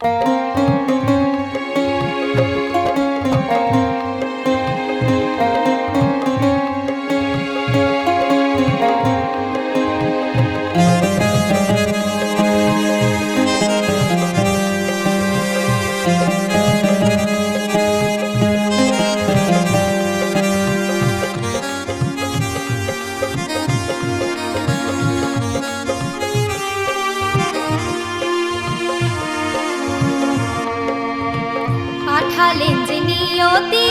you পাঠালেন যে নিয়তি,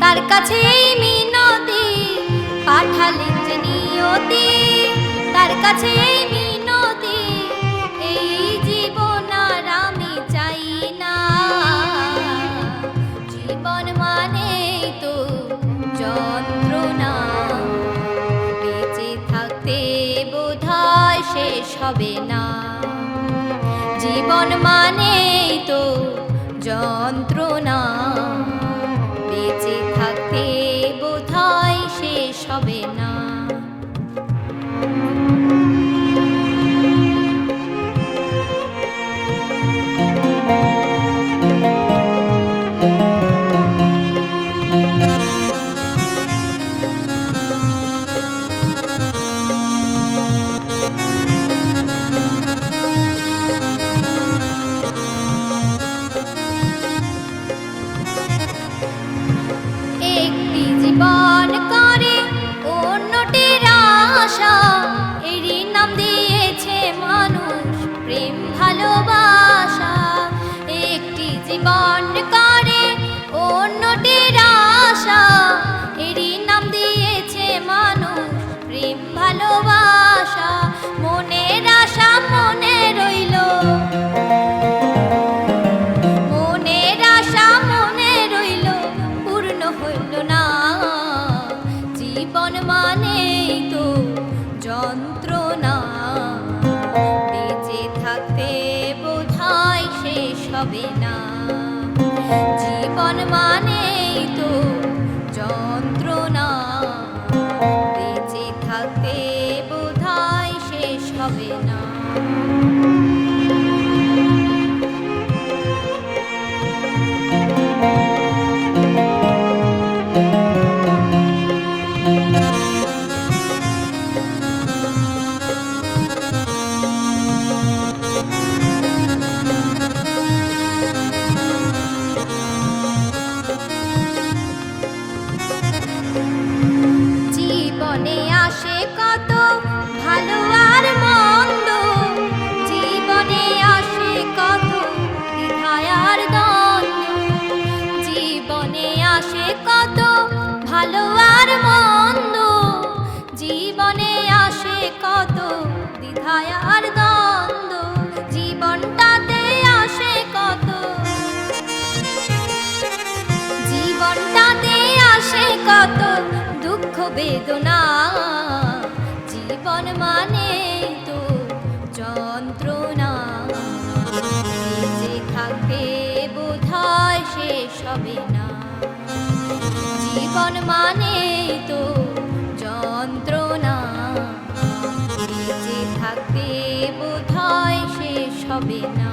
তার কাছে মিনতি। পাঠালেন যে নিয়তি, তার কাছে মিনতি। এই জীবন আর আমি চাই না। জীবন মানে তো যন্ত্রণা। বেঁচে থাকতে বোধহয় শেষ হবে না। জীবন মানে Bye. জীবন মানেই তো মন্দ। জীবনে আসে কত জীবনটাতে আসে কত। জীবনটাতে আসে কত দুঃখ বেদনা। শেষ হবে না। জীবন মানে তো যন্ত্রণা। বেঁচে থাকতে বোধহয় শেষ হবে না।